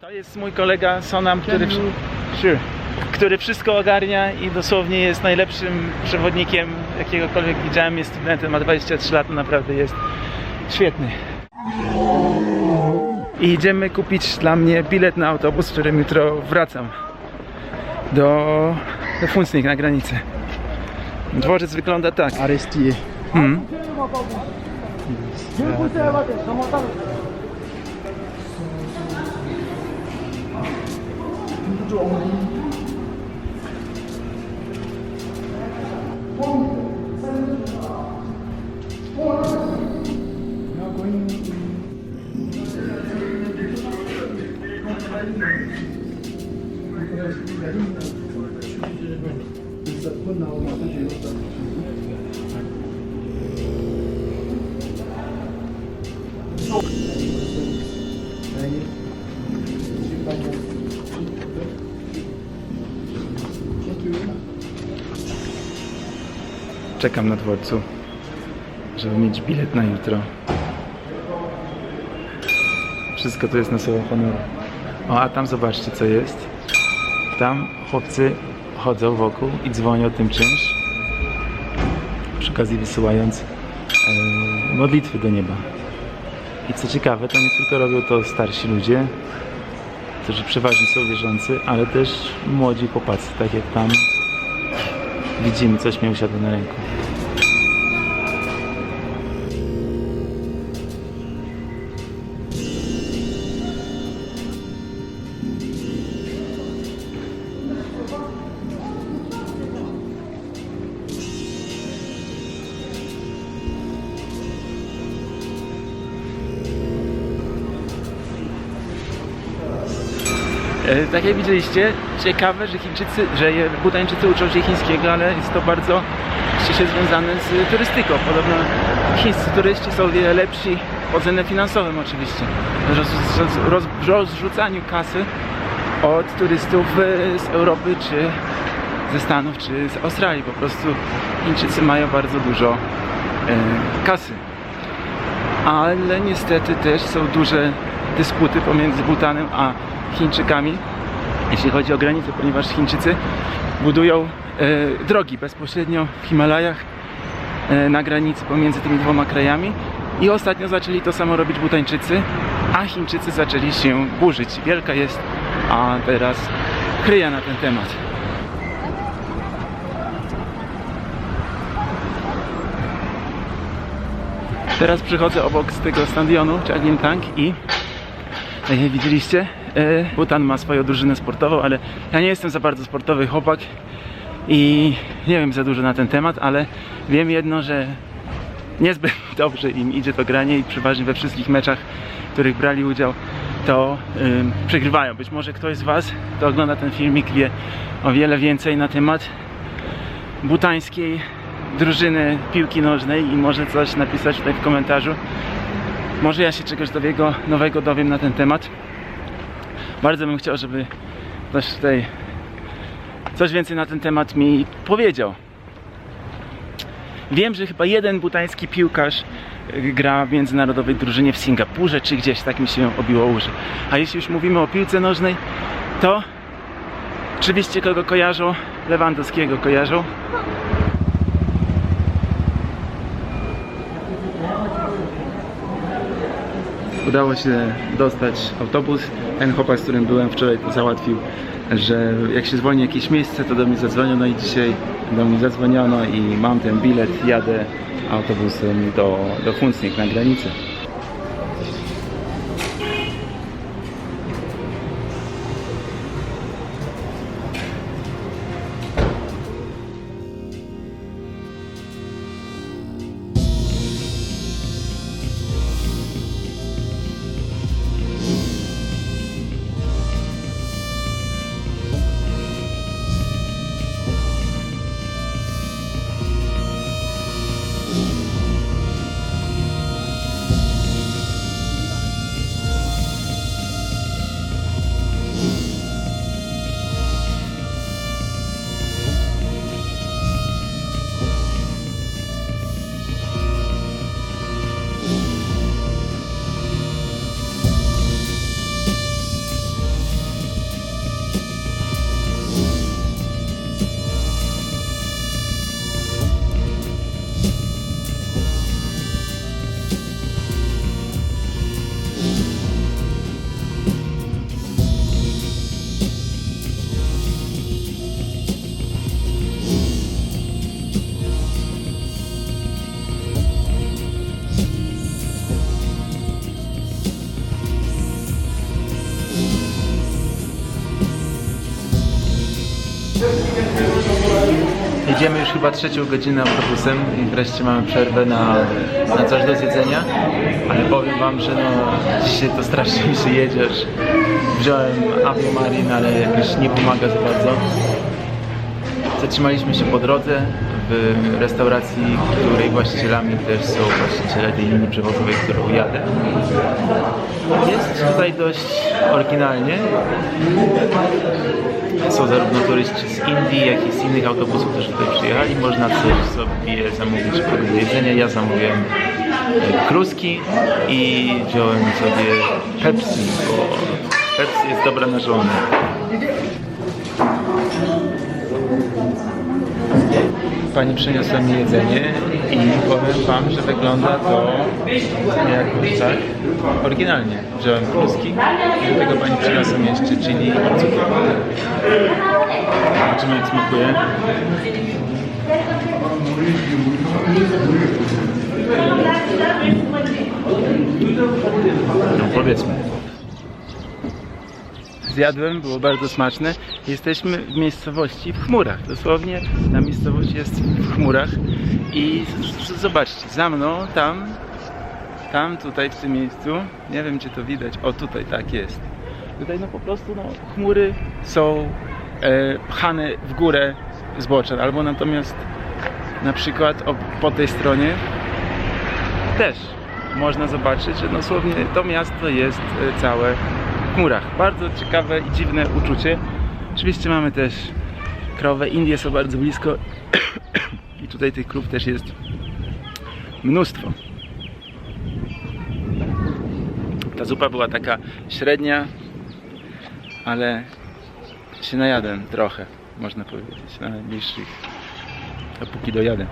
To jest mój kolega Sonam, który, sure. który wszystko ogarnia i dosłownie jest najlepszym przewodnikiem, jakiegokolwiek widziałem. Jest studentem, ma 23 lata, naprawdę jest świetny. I idziemy kupić dla mnie bilet na autobus, którym jutro wracam do, do Funsnik na granicę. Dworzec wygląda tak. Arestiye. Hmm. 我们嗯好的好的嗯好 Czekam na dworcu, żeby mieć bilet na jutro. Wszystko to jest na słowo honoru. O, a tam zobaczcie co jest. Tam chłopcy chodzą wokół i dzwonią tym czymś. Przy okazji wysyłając e, modlitwy do nieba. I co ciekawe, to nie tylko robią to starsi ludzie, którzy przeważnie są wierzący, ale też młodzi chłopacy, tak jak tam widzimy, coś mi usiadło na ręku. Tak jak widzieliście, ciekawe, że Chińczycy, że Butańczycy uczą się chińskiego, ale jest to bardzo ściśle związane z turystyką. Podobno chińscy turyści są wiele lepsi pod względem finansowym oczywiście. Roz, roz, rozrzucaniu kasy od turystów e, z Europy, czy ze Stanów, czy z Australii. Po prostu Chińczycy mają bardzo dużo e, kasy. Ale niestety też są duże dysputy pomiędzy Butanem a Chińczykami, jeśli chodzi o granicę, ponieważ Chińczycy budują e, drogi bezpośrednio w Himalajach e, na granicy pomiędzy tymi dwoma krajami i ostatnio zaczęli to samo robić Butańczycy, a Chińczycy zaczęli się burzyć. Wielka jest a teraz kryja na ten temat. Teraz przychodzę obok z tego stadionu Chagin i tak widzieliście, Butan ma swoją drużynę sportową, ale ja nie jestem za bardzo sportowy chłopak i nie wiem za dużo na ten temat, ale wiem jedno, że niezbyt dobrze im idzie to granie i przeważnie we wszystkich meczach, w których brali udział, to przegrywają. Być może ktoś z Was, kto ogląda ten filmik, wie o wiele więcej na temat butańskiej drużyny piłki nożnej i może coś napisać tutaj w komentarzu. Może ja się czegoś nowego dowiem na ten temat. Bardzo bym chciał, żeby ktoś tutaj coś więcej na ten temat mi powiedział. Wiem, że chyba jeden butański piłkarz y, gra w międzynarodowej drużynie w Singapurze, czy gdzieś tak mi się obiło uszy. A jeśli już mówimy o piłce nożnej, to oczywiście kogo kojarzą? Lewandowskiego kojarzą. Udało się dostać autobus. Ten chłopak, z którym byłem wczoraj, załatwił, że jak się zwolni jakieś miejsce, to do mnie zadzwonią. No i dzisiaj do mnie zadzwoniono i mam ten bilet, jadę autobusem do, do Funsnik na granicę. Już chyba trzecią godzinę autobusem i wreszcie mamy przerwę na, na coś do zjedzenia. Ale powiem wam, że no dzisiaj to strasznie mi się jedziesz. Wziąłem Avio Marin, ale jakoś nie pomaga za bardzo. Zatrzymaliśmy się po drodze w restauracji, której właścicielami też są właściciele tej linii przewozowej, którą jadę. Jest tutaj dość oryginalnie. Zarówno turyści z Indii, jak i z innych autobusów, którzy tutaj przyjechali. Można coś sobie zamówić do jedzenia. Ja zamówiłem e, kluski i wziąłem sobie Pepsi, bo Pepsi jest dobra na żołnierz. Pani przyniosła mi jedzenie i powiem wam, że wygląda to jakoś tak oryginalnie. Wziąłem kluski i do tego pani przyniosła mi jeszcze chili i cukier. Zobaczymy jak smakuje. No powiedzmy. Zjadłem, było bardzo smaczne. Jesteśmy w miejscowości w chmurach. Dosłownie ta miejscowość jest w chmurach. I zobaczcie, za mną, tam, tam, tutaj w tym miejscu, nie wiem czy to widać, o tutaj tak jest. Tutaj no po prostu no, chmury są e, pchane w górę zbocza, albo natomiast na przykład o, po tej stronie też można zobaczyć, że dosłownie to miasto jest e, całe chmurach. Bardzo ciekawe i dziwne uczucie. Oczywiście mamy też krowę. Indie są bardzo blisko i tutaj tych krów też jest mnóstwo. Ta zupa była taka średnia, ale się najadłem trochę, można powiedzieć, na najbliższych, dopóki dojadę.